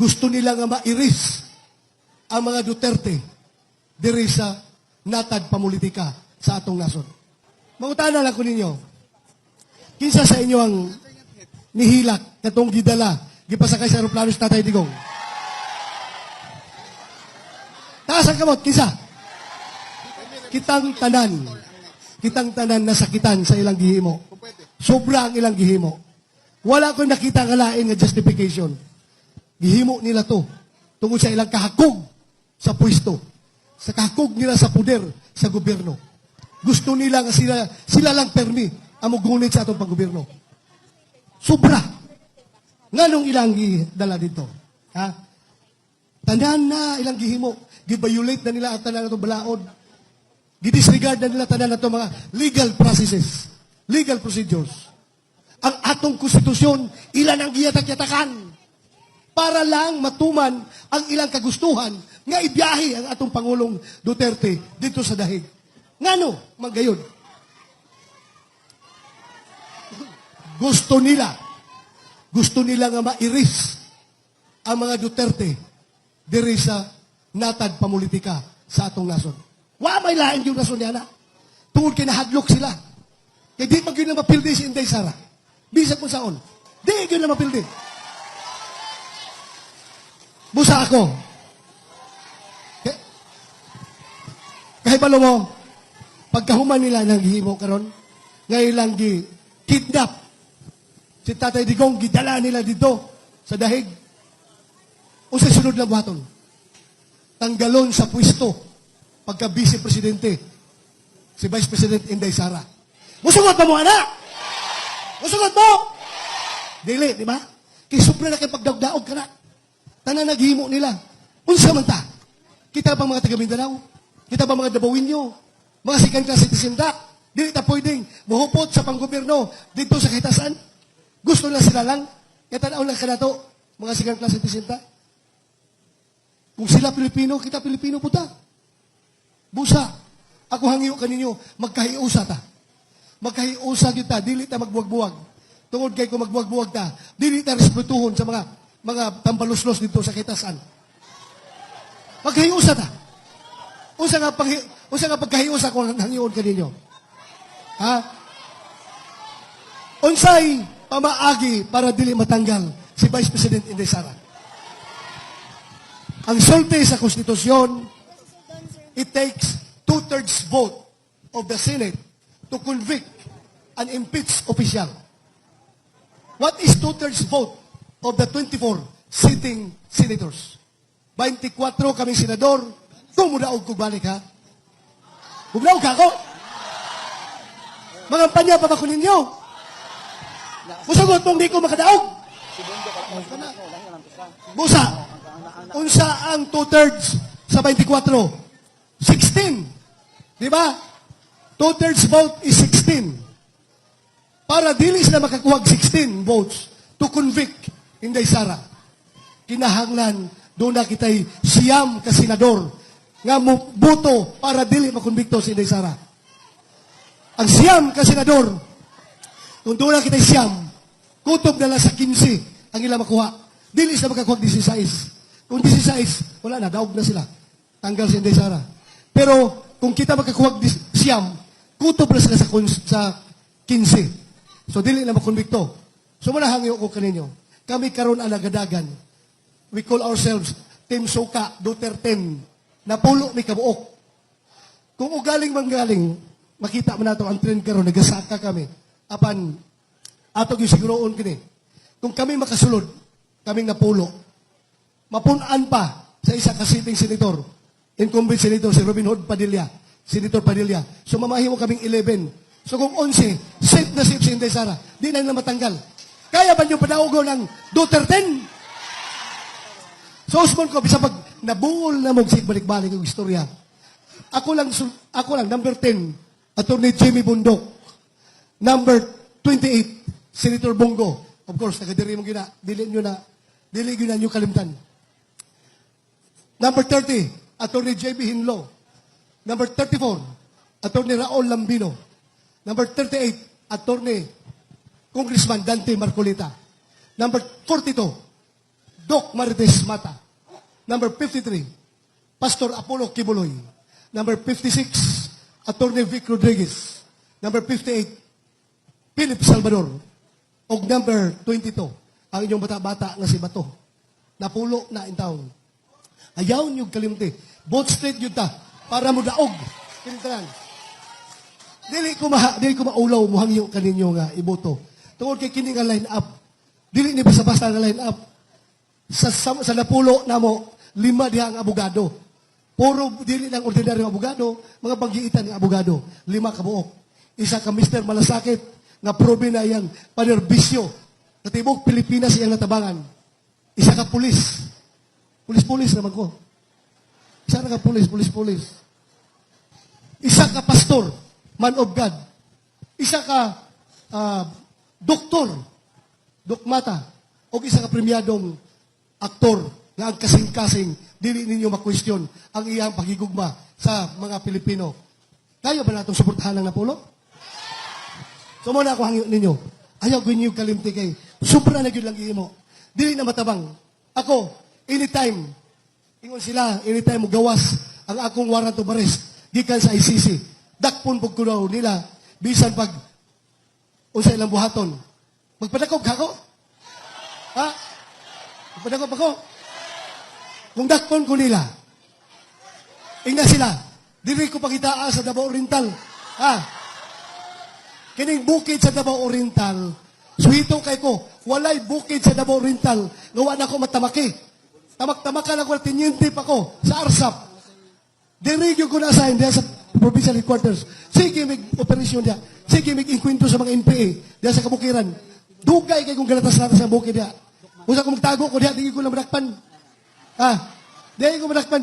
Gusto nila nga mairis ang mga Duterte diri sa natad pamulitika sa atong nasod. Mangutana lang ko ninyo, kinsa sa inyo ang nihilak katong gidala gipasakay sa aeroplano sa Tatay Digong? Taas ang kamot, kinsa? Kitang tanan. Kitang tanan na sakitan sa ilang gihimo. Sobra ang ilang gihimo. Wala ko nakita nga lain nga justification. Gihimo nila to tungod sa ilang kahakog sa pwesto. Sa kahakog nila sa puder sa gobyerno. Gusto nila nga sila, sila lang permi ang mugunit sa atong panggobyerno. Sobra. Nganong ilang dala dito? Ha? Tanan na ilang gihimo. Giviolate na nila ang tanan na balaod. Gidisregard na nila tanan na mga legal processes. Legal procedures. Ang atong konstitusyon, ilan ang giyatak-yatakan para lang matuman ang ilang kagustuhan nga ibiyahe ang atong Pangulong Duterte dito sa dahig. Ngano, magayon. Gusto nila, gusto nila nga mairis ang mga Duterte diri sa natad pamulitika sa atong nason. Wa may lain yung nason niya na. Tungod kinahadlok sila. Kaya di mag yun na mapildi si Inday Sara. Bisag mo saon. Di yun na mapildi. Busa ako. Kahit palo mo, pagkahuman nila ng gihimo karon, ngayon lang gi kidnap si Tatay Digong gidala nila dito sa dahig. O sa sunod na buhaton, tanggalon sa pwesto pagka vice presidente si Vice President Inday Sara. Musugot pa mo, anak? Musugot mo? Dili, di ba? Kay supra na kay pagdaog-daog ka na. Tanan naghimo nila. Unsa man ta? Kita ba mga taga Mindanao? Kita ba mga Dabawinyo? Mga second class citizen ta? Dili ta pwedeng muhupot sa panggobyerno dito sa kahitasan? Gusto na sila lang? Kaya tanaw lang ka na to, mga second class citizen ta? Kung sila Pilipino, kita Pilipino po ta. Busa. Ako hangyo kaninyo, magkahiusa ta. Magkahiusa kita, dili ta magbuwag-buwag. Tungod kay kung magbuwag-buwag ta, dili ta respetuhon sa mga mga tambaluslos dito sa kitasan. Magkahiusa ta. Usa nga pag usa nga pagkahiusa kung hangyoon kaninyo. Ha? Unsay pamaagi para dili matanggal si Vice President Inday Sara? Ang sulti sa konstitusyon, it takes two-thirds vote of the Senate to convict an impeached official. What is two-thirds vote of the 24 sitting senators? 24 kaming senador, kumudaog ko balik ha? Kumudaog ka ako? Mga panya pa ba ko ninyo? Musagot mong di ko makadaog. Busa. Unsa ang two-thirds sa 24? 16. Di ba? Two-thirds vote is 16. Para dili sila makakuha og 16 votes to convict Inday Sara. Kinahanglan doon na kitay siyam ka senador nga mo boto para dili makonbikto si Inday Sara. Ang siyam ka senador, kung doon na kitay siyam, kutob na sa 15 ang ilang makuha. Dili sila makakuha og 16. Kung 16, wala na, daog na sila. Tanggal si Inday Sara. Pero kung kita makakuha siyam, kutob na sila sa, sa 15. So, dili na makonbikto. So, manahangyo ko kaninyo. Kami karon ang nagadagan. We call ourselves Team Soka Duterte. Napulo mi kabuok. Kung ugaling manggaling, makita mo nato ang trend karon nagasaka kami. Apan, ato yung siguroon kini. Kung kami makasulod, kaming napulo. Mapunan pa sa isa ka sitting senator. Incumbent senator si Robin Hood Padilla. Senator Padilla. So mamahi mo kaming 11. So kung 11, safe na safe si Inday Sara. Di na matanggal. Kaya ba niyo padaugo ng Duterte? So Osman ko, bisa pag nabuol na mo balik-balik ang istorya. Ako lang, ako lang, number 10, Attorney Jimmy Bundok. Number 28, Senator Bongo. Of course, nagadiri mo gina, dili nyo na, dili nyo na nyo kalimtan. Number 30, Attorney J.B. Hinlo. Number 34, Attorney Raul Lambino. Number 38, Attorney Congressman Dante Marcolita. Number 42, Doc Marites Mata. Number 53, Pastor Apollo Kibuloy. Number 56, Attorney Vic Rodriguez. Number 58, Philip Salvador. O number 22, ang inyong bata-bata nga si Bato. Napulo na in town. Ayaw niyo kalimti. Both straight yun ta. Para mo daog. Kinitanan. Dili ko ma dili ko maulaw mo hangyo kaninyo nga iboto. Tungod kay kini nga line up. Dili ni basta-basta nga line up. Sa, sa, sa napulo namo lima diha ang abogado. Puro dili lang ordinaryo abogado, mga paggiitan ng abogado, lima ka buok. Isa ka Mr. Malasakit nga probe na iyang panerbisyo. Natibok Pilipinas iyang natabangan. Isa ka pulis. Pulis-pulis naman ko. Isa na ka pulis, pulis-pulis. Isa ka pastor, man of God. Isa ka ah, doktor, dokmata. O isa ka premyadong aktor nga ang kasing-kasing dili ninyo makwestiyon ang iyang pagigugma sa mga Pilipino. Kayo ba natong suportahan ng Napulo? So muna ako hangyo ninyo. Ayaw ko ninyo kalimti kay sobra na gyud lang mo. Dili na matabang. Ako, anytime, ingon sila, anytime gawas ang akong warrant of arrest, gikan sa ICC. Dakpon pag nila, bisan pag unsa ilang buhaton. Magpadakog ka ko? Ha? Magpadakog ako? Kung dakpon ko nila, ingna sila, dili ko pagitaa sa Davao Oriental. Ha? Kining bukid sa Davao Oriental, suwito kay ko, walay bukid sa Davao Oriental, gawa na ako matamaki. Tamak-tamakan ako, tinyente pa ko sa ARSAP. Dirigyo ko na assign diya sa provincial headquarters. Sige, may operasyon diya. Sige, may inkwento sa mga NPA diya sa kabukiran. Dugay kay kung galatas-latas sa bukid diya. Usa ko magtago ko diya, di ko lang madakpan. Ha? Di ko madakpan.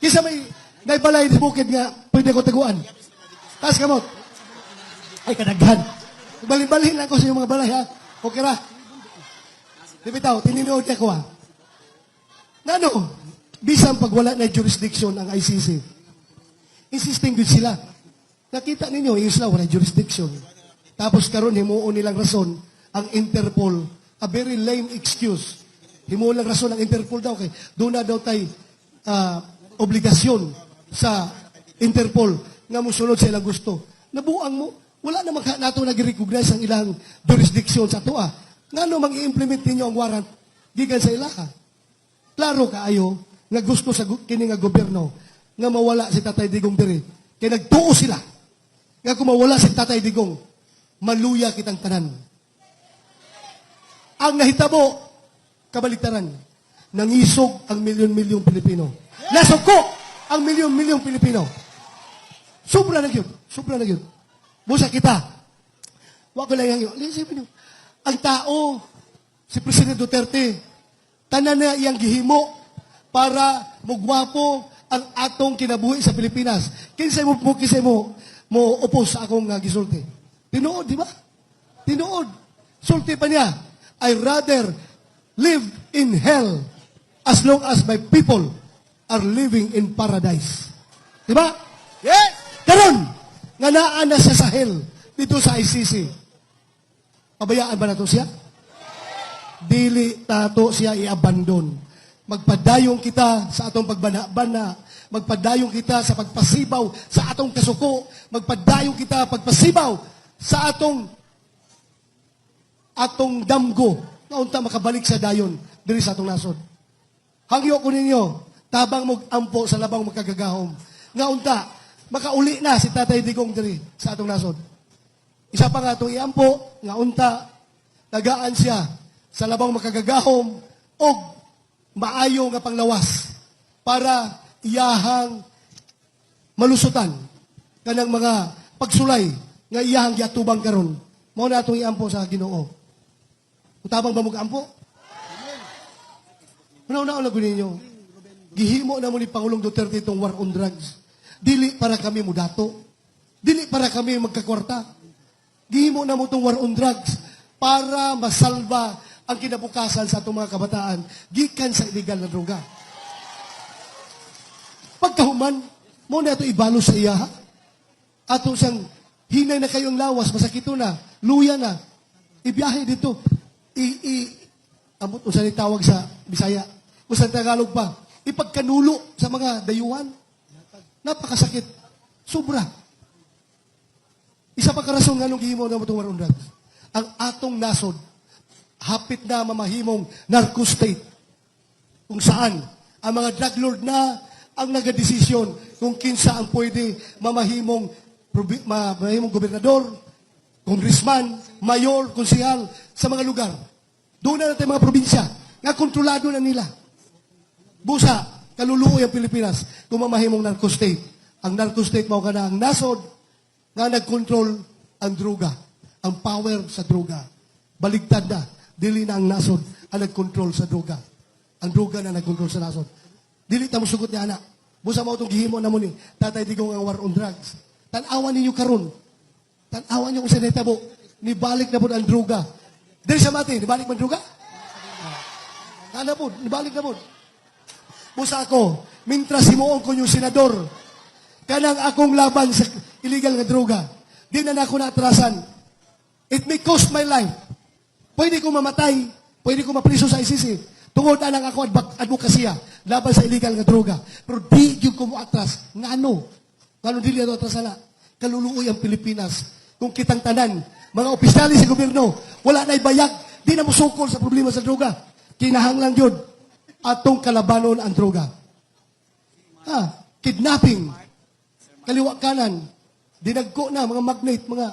Kisa may naibalay sa bukid nga, pwede ko taguan. Taas kamot. Ay, kadaghan. Balin-balin lang ko sa mga balay, ha? Okay ra? Di bitaw, tininood niya ko, ha? Nano, bisan pag wala na jurisdiction ang ICC, insisting good sila. Nakita ninyo, sila wala jurisdiction. Tapos karon himuon nilang rason ang Interpol, a very lame excuse. Himuon lang rason ang Interpol daw kay doon na daw tay ah, obligasyon sa Interpol nga musunod sa ilang gusto. Nabuang mo, wala na magha nato nag-recognize ang ilang jurisdiction sa tuwa. Ngano mag-implement ninyo ang warrant gikan sa ilaha? Klaro kaayo nga gusto sa kini nga gobyerno nga mawala si Tatay Digong diri. Kay nagtuo sila. Nga kung mawala si Tatay Digong, maluya kitang tanan. Ang nahitabo, kabaliktaran, nangisog ang milyon-milyong Pilipino. Nasuko ang milyon-milyong Pilipino. Sobra na yun. Sobra na yun. Busa kita. Wa ko lang yung, isipin niyo, ang tao, si Presidente Duterte, tanan na iyang gihimo para mugwapo ang atong kinabuhi sa Pilipinas. Kinsay mo mo kinsay mo mo upos sa akong uh, gisulti. Tinuod, di ba? Tinuod. Sulti pa niya, I rather live in hell as long as my people are living in paradise. Di ba? Yes! Karon, nga naa na sa hell dito sa ICC. Pabayaan ba nato siya? Dili tato siya i-abandon. Magpadayong kita sa atong pagbana-bana. Magpadayong kita sa pagpasibaw sa atong kasuko. Magpadayong kita pagpasibaw sa atong atong damgo na unta makabalik sa dayon diri sa atong nasod. Hangyo ko ninyo, tabang mo ampo sa labang magkagagahom. Nga unta, makauli na si Tatay Digong diri sa atong nasod. Isa pa nga itong iampo, nga unta, tagaan siya sa labang makagagahom o maayo nga panglawas para iyahang malusutan kanang mga pagsulay nga iyahang giatubang karon. Mao na atong iampo sa Ginoo. Utabang ba mo ampo? Una-una lang ninyo. Gihimo na mo ni Pangulong Duterte itong war on drugs. Dili para kami mudato. Dili para kami magkakwarta. Gihimo na mo itong war on drugs para masalba ang kinabukasan sa atong mga kabataan gikan sa illegal na droga. Pagkahuman, mo na ito ibalo sa iya. Ato siyang hinay na kayong lawas, masakito na, luya na. Ibiyahe dito. I, i, amot usa ni tawag sa Bisaya, usa sa Tagalog pa, ipagkanulo sa mga dayuhan. Napakasakit. Sobra. Isa pa karason nga nung gihimo na warundag. Ang atong nasod, hapit na mamahimong narco state. Kung saan, ang mga drug lord na ang nagadesisyon kung kinsa ang pwede mamahimong, mamahimong gobernador, congressman, mayor, konsihal sa mga lugar. Doon na natin mga probinsya nga kontrolado na nila. Busa, kaluluoy ang Pilipinas kung mamahimong narco state. Ang narco state mao kana ang nasod nga nagkontrol ang droga, ang power sa droga. Baligtad na, dili na ang nasod ang nagkontrol sa droga. Ang droga na nagkontrol sa nasod. Dili ta mo sugot ni anak. Busa mo itong gihimo na mo ni Tatay Digong ang war on drugs. Tanawan ninyo karon. Tanawan niyo kung sa netabo. Nibalik na po ang droga. Dili sa mati, nibalik man droga? Kana po, nibalik na po. Busa ako, mintras himuon ko yung senador, kanang akong laban sa illegal nga droga, di na na ako naatrasan. It may cost my life. Pwede ko mamatay, pwede ko mapriso sa ICC. Tungod na lang ako advok- advokasya laban sa illegal nga droga. Pero di yung ko mo. Nga ano? Nga dili ato atras na? Kaluluoy ang Pilipinas. Kung kitang tanan, mga opisyali sa gobyerno, wala na ibayag, di na musukol sa problema sa droga. Kinahanglan yun. Atong kalabanon ang droga. Ah, kidnapping, kaliwa kanan, dinagko na mga magnet, mga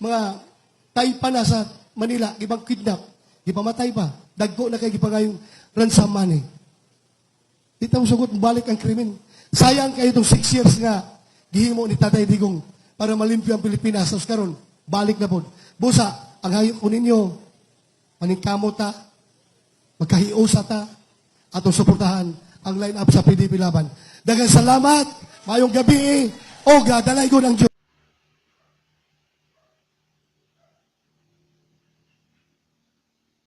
mga taypa na sa Manila, ibang kidnap, ipamatay pa, dagko na kay gipangayong ransom money. Di mo sugot, balik ang krimen. Sayang kayo itong six years nga, gihimo ni Tatay Digong para malimpyo ang Pilipinas. Tapos karon balik na po. Busa, ang hayop ko ninyo, maningkamot ta, magkahiusa ta, atong suportahan ang line-up sa PDP Laban. Dagang salamat, mayong gabi, o gadalay ko ng Diyos.